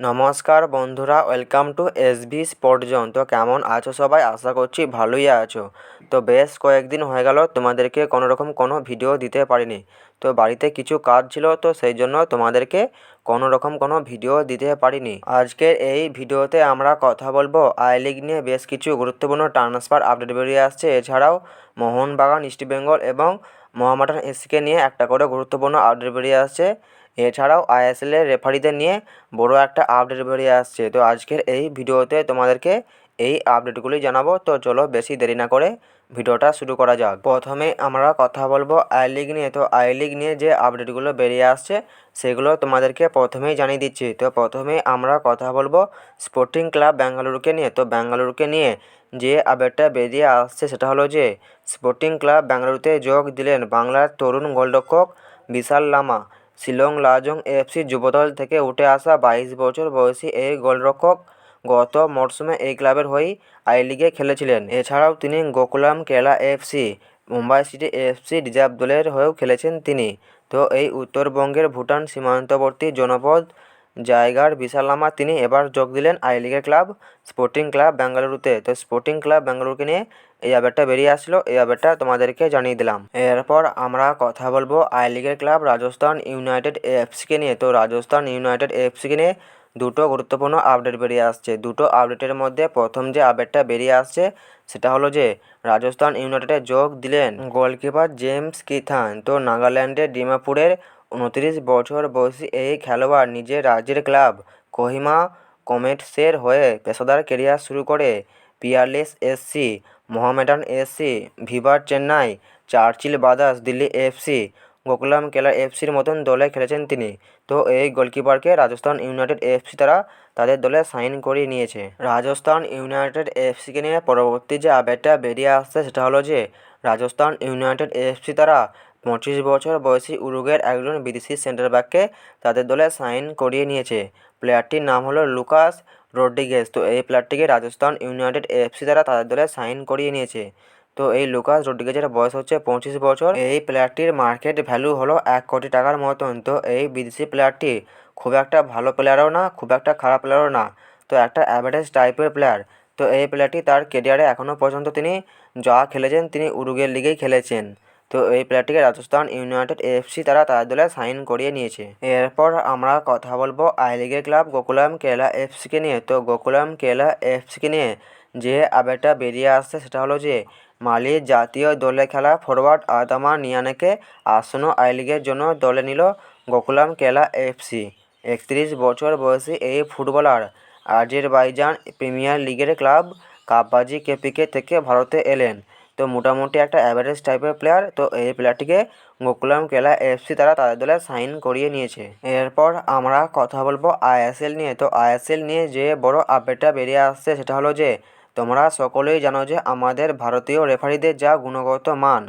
নমস্কার বন্ধুরা welcome to S sport zone তো কেমন আছো সবাই? আশা করছি ভালোই আছো। তো বেশ কয়েকদিন হয়ে গেল তোমাদেরকে কোনো রকম কোনো ভিডিও দিতে পারিনি। তো বাড়িতে কিছু কাজ ছিল, তো সেই জন্য তোমাদেরকে কোনো রকম কোনো ভিডিও দিতে পারিনি। আজকের এই ভিডিওতে আমরা কথা বলব আই লিগ নিয়ে বেশ কিছু গুরুত্বপূর্ণ ট্রান্সফার আপডেট বেরিয়ে আসছে। এছাড়াও মোহনবাগান ইস্টবেঙ্গল এবং মোহামেডান এসসিকে নিয়ে একটা করে গুরুত্বপূর্ণ আপডেট বেরিয়ে আসছে। এছাড়াও আইএসএলের রেফারিদের নিয়ে বড় একটা আপডেট বেরিয়ে আসছে। তো আজকের এই ভিডিওতে তোমাদেরকে এই আপডেটগুলি জানাব। তো চলো বেশি দেরি না করে ভিডিওটা শুরু করা যাক। প্রথমে আমরা কথা বলব আই লিগ নিয়ে। তো আই লিগ নিয়ে যে আপডেটগুলো বেরিয়ে আসছে, সেগুলো তোমাদেরকে প্রথমেই জানিয়ে দিচ্ছি। তো প্রথমে আমরা কথা বলব স্পোর্টিং ক্লাব ব্যাঙ্গালুরুকে নিয়ে। তো ব্যাঙ্গালুরুকে নিয়ে যে আপডেটটা বেরিয়ে আসছে, সেটা হলো যে স্পোর্টিং ক্লাব ব্যাঙ্গালুরুতে যোগ দিলেন বাংলার তরুণ গোলরক্ষক বিশাল লামা। শিলং লাজং এফসি যুবদল থেকে উঠে আসা বাইশ বছর বয়সী এই গোলরক্ষক গত মরশুমে এই ক্লাবের হয়েই আই লিগে খেলেছিলেন। এছাড়াও তিনি Gokulam Kerala FC, Mumbai city FC reserve দলের হয়েও খেলেছেন তিনি। তো এই উত্তরবঙ্গের ভুটান সীমান্তবর্তী জনপদ জায়গার বিশাল লামা তিনি এবার যোগ দিলেন আই লিগের ক্লাব স্পোর্টিং ক্লাব বেঙ্গালুরুতে তো স্পোর্টিং ক্লাব বেঙ্গালুরুকে নিয়ে এই আপডেটটা বেরিয়ে আসলো, এই আপডেটটা তোমাদেরকে জানিয়ে দিলাম। এরপর আমরা কথা বলব আই লিগের ক্লাব রাজস্থান ইউনাইটেড এফসিকে নিয়ে। তো রাজস্থান ইউনাইটেড এফসিকে নিয়ে দুটো গুরুত্বপূর্ণ আপডেট বেরিয়ে আসছে। দুটো আপডেটের মধ্যে প্রথম যে আপডেটটা বেরিয়ে আসছে, সেটা হলো যে রাজস্থান ইউনাইটেডে যোগ দিলেন গোলকিপার জেমস কিথান তো নাগাল্যান্ডের ডিমাপুরের উনত্রিশ বছর বয়সী এই খেলোয়াড় নিজের রাজ্যের ক্লাব কোহিমা কমেটসের হয়ে পেশাদার কেরিয়ার শুরু করে। Peerless SC Mohammedan SC Viva Chennai, Churchill Brothers, Delhi FC Gokulam Kerala এফসির মতন দলে খেলেছেন তিনি। তো এই গোলকিপারকে রাজস্থান ইউনাইটেড এফসি তারা তাদের দলে সাইন করিয়ে নিয়েছে। রাজস্থান ইউনাইটেড এফসিকে নিয়ে পরবর্তী যে আপডেটটা বেরিয়ে আসছে সেটা হলো যে, রাজস্থান ইউনাইটেড এফসি তারা পঁচিশ বছর বয়সী উরুগের একজন বিদেশি সেন্টার ব্যাককে তাদের দলে সাইন করিয়ে নিয়েছে। প্লেয়ারটির নাম হলো লুকাস রড্রিগেজ। তো এই প্লেয়ারটিকে রাজস্থান ইউনাইটেড এফসি দ্বারা তাদের দলে সাইন করিয়ে নিয়েছে। তো এই লুকাস রড্রিগেজের বয়স হচ্ছে পঁচিশ বছর। এই প্লেয়ারটির মার্কেট ভ্যালু হলো এক কোটি টাকার মতন। তো এই বিদেশি প্লেয়ারটি খুব একটা ভালো প্লেয়ারও না, খুব একটা খারাপ প্লেয়ারও না। তো একটা অ্যাভারেজ টাইপের প্লেয়ার। তো এই প্লেয়ারটি তার কেরিয়ারে এখনও পর্যন্ত তিনি যা খেলেছেন তিনি উরুগের লিগেই খেলেছেন। তো এই প্লেয়ারটিকে রাজস্থান ইউনাইটেড এফসি তারা তাদের দলে সাইন করিয়ে নিয়েছে। এরপর আমরা কথা বলব আই লিগের ক্লাব গোকুলাম কেরালা এফসিকে নিয়ে। তো গোকুলাম কেরালা এফসিকে নিয়ে যে আপডেটটা বেরিয়ে আসছে সেটা হলো যে মালির জাতীয় দলে খেলা ফরওয়ার্ড আদামা নিয়ানেকে আসন্ন আই লিগের জন্য দলে নিল গোকুলাম কেরালা এফসি। একত্রিশ বছর বয়সী এই ফুটবলার আজেরবাইজান প্রিমিয়ার লিগের ক্লাব কাব্বাজি কেপিকে থেকে ভারতে এলেন। তো মোটামুটি একটা অ্যাভারেজ টাইপের প্লেয়ার তো এই প্লেয়ারটিকে গোকুলাম কেলা এফসি তারা তাদের দলে সাইন করিয়ে নিয়েছে। এরপর আমরা কথা বলব আইএসএল নিয়ে। তো আইএসএল নিয়ে যে বড় আপডেটটা বেরিয়ে আসছে সেটা হলো যে, তোমরা সকলেই জানো যে আমাদের ভারতীয় রেফারিদের যা গুণগত মান।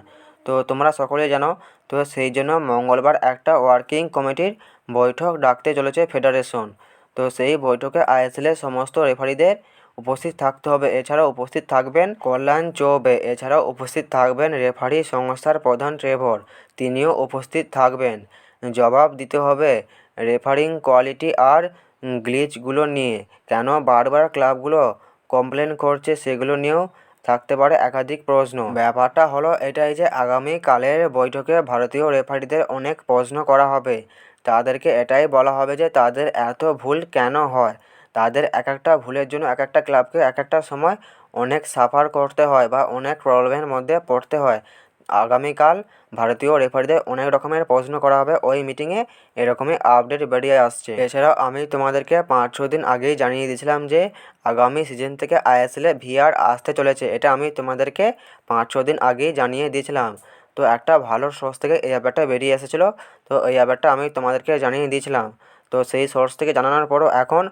তো তোমরা সকলেই জানো, তো সেই জন্য মঙ্গলবার একটা ওয়ার্কিং কমিটির বৈঠক ডাকতে চলেছে ফেডারেশন তো সেই বৈঠকে আইএসএলের সমস্ত রেফারিদের উপস্থিত থাকতে হবে। এছাড়াও উপস্থিত থাকবেন কল্যাণ চৌবে। এছাড়াও উপস্থিত থাকবেন রেফারি সংস্থার প্রধান ট্রেভর। তিনিও উপস্থিত থাকবেন। জবাব দিতে হবে রেফারিং কোয়ালিটি আর গ্লিচগুলো নিয়ে। কেন বারবার ক্লাবগুলো কমপ্লেন করছে সেগুলো নিয়েও থাকতে পারে একাধিক প্রশ্ন। ব্যাপারটা হলো এটাই যে আগামীকালের বৈঠকে ভারতীয় রেফারিদের অনেক প্রশ্ন করা হবে। তাদেরকে এটাই বলা হবে যে তাদের এত ভুল কেন হয়? তাদের এক একটা ভুলের জন্য এক একটা ক্লাবকে এক একটা সময় অনেক সাফার করতে হয় বা অনেক প্রবলেমের মধ্যে পড়তে হয়। আগামীকাল ভারতীয় রেফারিদের অনেক রকমের প্রশ্ন করা হবে। ওই মিটিংয়ে এরকমই আপডেট বেরিয়ে আসছে। এছাড়াও আমি তোমাদেরকে পাঁচ ছ দিন আগেই জানিয়ে দিয়েছিলাম যে আগামী সিজন থেকে আইএসএলে ভিআর আসতে চলেছে। এটা আমি তোমাদেরকে পাঁচ ছ দিন আগেই জানিয়ে দিয়েছিলাম। তো একটা ভালো সোর্স থেকে এই ব্যাপারটা বেরিয়ে এসেছিল। তো এই ব্যাপারটা আমি তোমাদেরকে জানিয়ে দিয়েছিলাম। তো সেই সোর্স থেকে জানানোর পরও এখন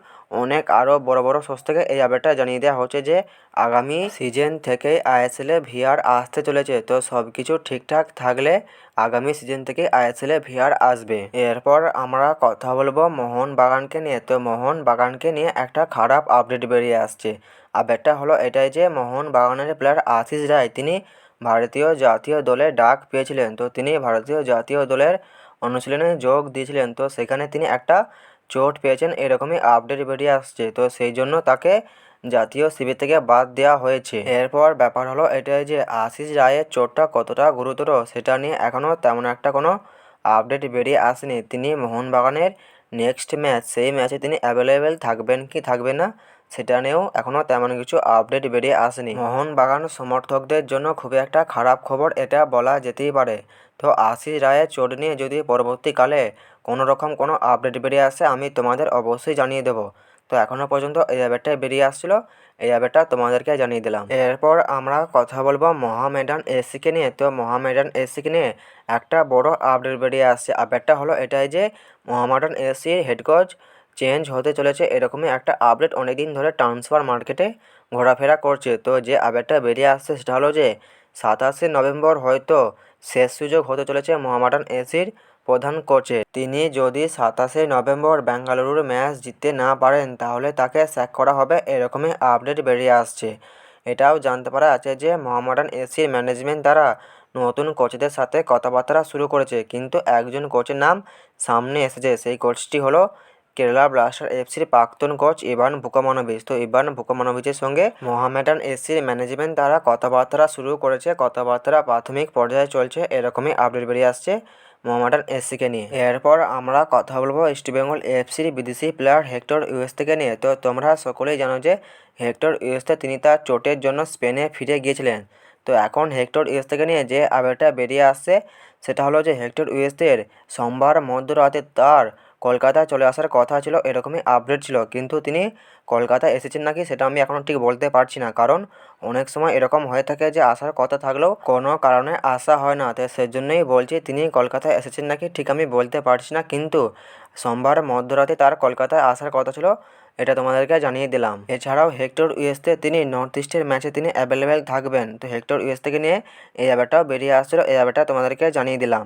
অনেক আরও বড় বড় সোর্স থেকে এই আপডেটটা জানিয়ে দেওয়া হচ্ছে যে আগামী সিজন থেকেই আইএসএলে ভিআর আসতে চলেছে। তো সব কিছু ঠিকঠাক থাকলে আগামী সিজন থেকে আইএসএলে ভিআর আসবে। এরপর আমরা কথা বলব মোহন বাগানকে নিয়ে। তো মোহন বাগানকে নিয়ে একটা খারাপ আপডেট বেরিয়ে আসছে। আপডেটটা হলো এটাই যে মোহন বাগানের প্লেয়ার আশিস রায়, তিনি ভারতীয় জাতীয় দলে ডাক পেয়েছিলেন। তো তিনি ভারতীয় জাতীয় দলের অনুশীলনে যোগ দিয়েছিলেন। তো সেখানে তিনি একটা চোট পেয়েছেন, এরকমই আপডেট বেরিয়ে আসছে। তো সেই জন্য তাকে জাতীয় শিবির থেকে বাদ দেওয়া হয়েছে। এরপর ব্যাপার হলো এটাই যে আশিস রায়ের চোটটা কতটা গুরুতর সেটা নিয়ে এখনও তেমন একটা কোনো আপডেট বেরিয়ে আসেনি। তিনি মোহনবাগানের নেক্সট ম্যাচ সেই ম্যাচে তিনি অ্যাভেলেবেল থাকবেন কি থাকবেন না সেটা নিয়েও এখনও তেমন কিছু আপডেট বেরিয়ে আসেনি। মোহনবাগান সমর্থকদের জন্য খুবই একটা খারাপ খবর এটা বলা যেতেই পারে। তো আশিস রায়ের চোট নিয়ে যদি পরবর্তীকালে কোনো রকম কোনো আপডেট বেরিয়ে আসে, আমি তোমাদের অবশ্যই জানিয়ে দেবো। তো এখনও পর্যন্ত এই আপডেটটাই বেরিয়ে আসছিল, এই আপডেটটা তোমাদেরকে জানিয়ে দিলাম। এরপর আমরা কথা বলব মহামেডান এসিকে নিয়ে। তো মহামেডান এসিকে নিয়ে একটা বড় আপডেট বেরিয়ে আসছে। আপডেটটা হলো এটাই যে মহামেডান এসির হেড কোচ চেঞ্জ হতে চলেছে, এরকমই একটা আপডেট অনেক দিন ধরে ট্রান্সফার মার্কেটে ঘোরাফেরা করছে। তো যে আপডেটটা বেরিয়ে আসছে সেটা হলো যে, সাতাশে নভেম্বর হয়তো শেষ সুযোগ হতে চলেছে মোহামেডান এসির প্রধান কোচে। তিনি যদি সাতাশে নভেম্বর বেঙ্গালুরুর ম্যাচ জিততে না পারেন, তাহলে তাকে স্যাক করা হবে, এরকমই আপডেট বেরিয়ে আসছে। এটাও জানতে পারা আছে যে মোহামেডান এসির ম্যানেজমেন্ট দ্বারা নতুন কোচদের সাথে কথাবার্তা শুরু করেছে। কিন্তু একজন কোচের নাম সামনে এসেছে, সেই কোচটি হলো কেরালা ব্লাস্টার এফসির প্রাক্তন কোচ ইভান ভুকামানোভিচ। তো ইভান ভুকামানোভিচের সঙ্গে মোহামেডান এফসির ম্যানেজমেন্ট দ্বারা কথাবার্তা শুরু করেছে। কথাবার্তা প্রাথমিক পর্যায়ে চলছে, এরকমই আপডেট বেরিয়ে আসছে মোহামেডান এফসিকে নিয়ে। এরপর আমরা কথা বলব ইস্টবেঙ্গল এফসির বিদেশি প্লেয়ার হেক্টর ইউএস থেকে নিয়ে। তো তোমরা সকলেই জানো যে হেক্টর ইউএসতে তিনি তার চোটের জন্য স্পেনে ফিরে গিয়েছিলেন। তো এখন হেক্টর ইউএস থেকে নিয়ে যে আপডেটটা বেরিয়ে আসছে, সেটা হলো যে হেক্টর ইউএসের সোমবার মধ্যরাতে তার কলকাতায় চলে আসার কথা ছিল, এরকমই আপডেট ছিল। কিন্তু তিনি কলকাতায় এসেছেন নাকি সেটা আমি এখনও ঠিক বলতে পারছি না। কারণ অনেক সময় এরকম হয়ে থাকে যে আসার কথা থাকলেও কোনো কারণে আসা হয় না। তো সেজন্যই বলছি, তিনি কলকাতায় এসেছেন নাকি ঠিক আমি বলতে পারছি না। কিন্তু সোমবার মধ্যরাতে তার কলকাতায় আসার কথা ছিল, এটা তোমাদেরকে জানিয়ে দিলাম। এছাড়াও হেক্টর ইউএসতে তিনি নর্থ ইস্টের ম্যাচে তিনি অ্যাভেলেবেল থাকবেন। তো হেক্টর ইউএস থেকে নিয়ে এই ব্যাপারটাও বেরিয়ে আসছিল, এই ব্যাপারটা তোমাদেরকে জানিয়ে দিলাম।